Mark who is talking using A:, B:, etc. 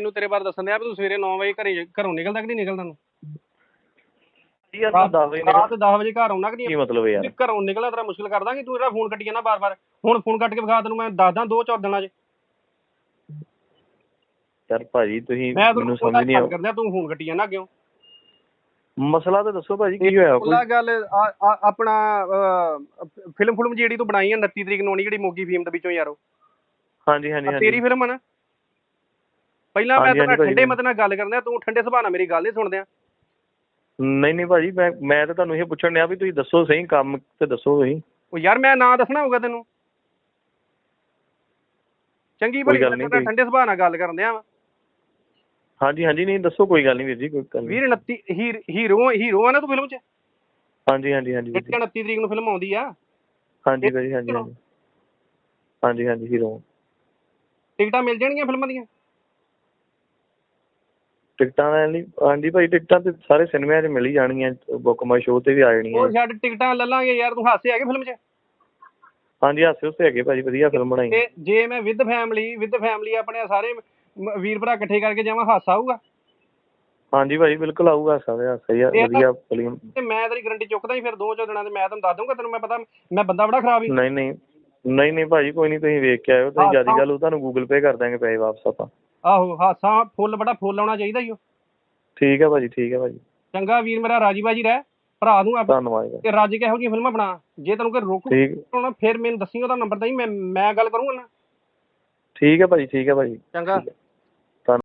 A: ਮੈਨੂੰ ਤੇਰੇ ਬਾਰੇ ਦੱਸਣ ਦਿਆ ਵੀ ਤੂੰ ਸਵੇਰੇ 9 ਵਜੇ ਘਰੇ ਘਰੋਂ ਨਿਕਲਦਾ ਕਿ ਨਹੀਂ ਨਿਕਲਦਾ ਨੂੰ
B: ਕੀ ਵਜੇ
A: ਰਾਤ 10 ਵਜੇ ਘਰ ਆਉਣਾ ਕਿ
B: ਕੀ
A: ਨਹੀਂ
B: ਮਤਲਬ ਯਾਰ?
A: ਵੀ ਘਰੋਂ ਨਿਕਲਣਾ ਤੇਰਾ ਮੁਸ਼ਕਿਲ ਕਰਦਾ ਕਿ ਤੂੰ ਜਿਹੜਾ ਫੋਨ ਕੱਟੀ ਜਾਂਦਾ ਬਾਰ-ਬਾਰ? ਹੁਣ ਫੋਨ ਕੱਟ ਕੇ ਵਿਖਾ ਤੈਨੂੰ ਮੈਂ ਦੱਸਦਾ ਦੋ ਚਾਰ ਦਿਨਾਂ 'ਚ।
B: ਯਾਰ ਭਾਜੀ ਤੁਸੀਂ ਮੈਨੂੰ ਸਮਝ ਨਹੀਂ ਆ
A: ਕਰਦਾ ਤੂੰ ਫੋਨ ਕੱਟੀ ਜਾਂਦਾ ਕਿਉਂ?
B: ਮਸਲਾ ਤਾਂ ਦੱਸੋ ਭਾਜੀ ਕੀ ਹੋਇਆ? ਕੋਈ
A: ਗੱਲ ਆਪਣਾ ਫਿਲਮ ਫਿਲਮ ਜਿਹੜੀ ਤੂੰ ਬਣਾਈ ਆ 29 ਤਰੀਕ ਨੂੰ ਆਉਣੀ ਜਿਹੜੀ ਮੋਗੀ ਫੀਮ ਦੇ ਵਿੱਚੋਂ ਯਾਰੋ
B: ਹਾਂਜੀ ਹਾਂਜੀ ਹਾਂਜੀ
A: ਤੇਰੀ ਫਿਲਮ ਆ ਨਾ? ਪਹਿਲਾਂ ਮੈਂ
B: ਹਾਂਜੀ, ਹਾਂਜੀ
A: ਠੰਡੇ। ਮਤ ਨਾਲ ਗੱਲ ਕਰਦਾ ਤੂੰ ਠੰਡੇ ਸੁਭਾਅ ਨਾਲ ਮੇਰੀ ਗੱਲ ਨਹੀਂ ਸੁਣਦਿਆ।
B: ਨਹੀਂ ਨਹੀਂ ਭਾਜੀ ਮੈਂ ਮੈਂ ਤਾਂ ਤੁਹਾਨੂੰ ਇਹ ਪੁੱਛਣ ਡਿਆ ਵੀ ਤੁਸੀਂ ਦੱਸੋ ਸਹੀ ਕੰਮ ਤੇ ਦੱਸੋ ਤੁਸੀਂ।
A: ਉਹ ਯਾਰ ਮੈਂ ਨਾਂ ਦੱਸਣਾ ਹੋਊਗਾ ਤੈਨੂੰ। ਚੰਗੀ
B: ਕੋਈ
A: ਭਲੀ
B: ਗੱਲ
A: ਗੱਲ
B: ਨਹੀਂ, ਕੋਈ-
A: ਠੰਡੇ ਸੁਭਾਅ ਨਾਲ ਗੱਲ ਕਰਨ ਦਿਆਂ ਵਾਂ।
B: ਹਾਂਜੀ ਹਾਂਜੀ ਨਹੀਂ ਦੱਸੋ ਕੋਈ ਗੱਲ ਨਹੀਂ ਵੀਰ ਜੀ ਕੋਈ ਗੱਲ ਨਹੀਂ।
A: ਵੀਰ 29 ਹੀਰ- ਹੀਰੋ ਹੀਰੋ ਆ ਨਾ ਤੂੰ ਫਿਲਮ 'ਚ?
B: ਹਾਂਜੀ ਹਾਂਜੀ ਹਾਂਜੀ ਵੀਰ
A: ਇੱਕ
B: ਜੀ
A: 29 ਤਰੀਕ ਨੂੰ ਫਿਲਮ ਆਉਂਦੀ ਆ।
B: ਹਾਂਜੀ ਭਾਜੀ ਹਾਂਜੀ ਹਾਂਜੀ। ਹਾਂਜੀ ਹਾਂਜੀ ਹੀਰੋ।
A: ਟਿਕਟਾਂ ਮਿਲ ਜਾਣਗੀਆਂ ਫਿਲਮਾਂ ਦੀਆਂ?
B: ਟਿਕਟਾਂ ਲੈਣ ਲਈ ਹਾਂਜੀ ਭਾਈ ਟਿਕਟਾਂ ਤੇ ਸਾਰੇ ਸਿਨੇਮਿਆਂ 'ਚ ਮਿਲ ਹੀ ਜਾਣਗੀਆਂ ਬੁੱਕ ਮਾਈ ਸ਼ੋਅ ਤੇ ਵੀ ਆ ਜਾਣੀਆਂ
A: ਉਹ ਛੱਡ ਟਿਕਟਾਂ ਲੈ ਲਾਂਗੇ ਯਾਰ ਤੂੰ ਹਾਸੇ ਹੈਗੇ ਫਿਲਮ 'ਚ?
B: ਹਾਂਜੀ ਹਾਸੇ ਉਸੇ ਹੈਗੇ ਭਾਜੀ ਵਧੀਆ ਫਿਲਮ ਬਣਾਈ।
A: ਤੇ ਜੇ ਮੈਂ ਵਿਦ ਫੈਮਿਲੀ ਵਿਦ ਫੈਮਿਲੀ ਆਪਣੇ ਸਾਰੇ ਵੀਰ ਭਰਾ ਇਕੱਠੇ ਕਰਕੇ ਜਾਵਾਂ ਹਾਸਾ ਆਊਗਾ?
B: ਹਾਂਜੀ ਭਾਜੀ ਬਿਲਕੁਲ ਆਊਗਾ ਸਾਰੇ
A: ਇਹ ਤਾਂ-
B: ਵਧੀਆ ਫਿਲਮ
A: ਤੇ ਮੈਂ ਤੇਰੀ ਗਰੰਟੀ ਚੁੱਕਦਾ ਹੀ ਫਿਰ ਦੋ ਚਾਰ ਦਿਨਾਂ ਤੇ ਮੈਂ ਤੈਨੂੰ ਦੱਸ ਦੂੰਗਾ ਤੈਨੂੰ ਮੈਂ ਪਤਾ ਮੈਂ ਬੰਦਾ ਬੜਾ ਖਰਾਬ ਹੀ
B: ਨਹੀਂ ਨਹੀਂ। ਨਹੀਂ ਨਹੀਂ ਭਾਜੀ ਕੋਈ ਨਹੀਂ ਤੁਸੀਂ ਵੇਖ ਕੇ ਆਇਓ ਤੁਸੀਂ ਜ਼ਿਆਦਾ। ਗੱਲ ਉਹ ਤੁਹਾਨੂੰ ਗੂਗਲ ਪੇ ਕਰ ਦਾਂਗੇ ਪੈਸੇ ਵਾਪਸ ਆਪਾਂ।
A: ਆਹੋ ਹਾਸਾ ਫੁੱਲ ਬੜਾ ਫੁੱਲ ਆਉਣਾ ਚਾਹੀਦਾ ਹੀ ਉਹ
B: ਠੀਕ ਹੈ ਭਾਜੀ ਠੀਕ ਹੈ ਭਾਜੀ।
A: ਚੰਗਾ ਵੀਰ ਮੇਰਾ ਰਾਜੀ ਬਾਜੀ ਰਹਿ। ਭਰਾ ਨੂੰ ਆਪ।
B: ਧੰਨਵਾਦ ਜੀ।
A: ਤੇ ਰੱਜ ਕੇ ਇਹੋ ਜਿਹੀਆਂ ਫਿਲਮਾਂ ਬਣਾ? ਜੇ ਤੈਨੂੰ ਕੋਈ ਰੋਕ
B: ਠੀਕ।
A: ਹੋਣਾ ਫਿਰ ਮੈਨੂੰ ਦੱਸੀ ਉਹਦਾ ਨੰਬਰ ਦਈ ਮੈਂ ਮੈਂ ਗੱਲ ਕਰੂੰਗਾ ਨਾ।
B: ਠੀਕ ਹੈ ਭਾਜੀ ਠੀਕ ਹੈ ਭਾਜੀ।
A: ਚੰਗਾ।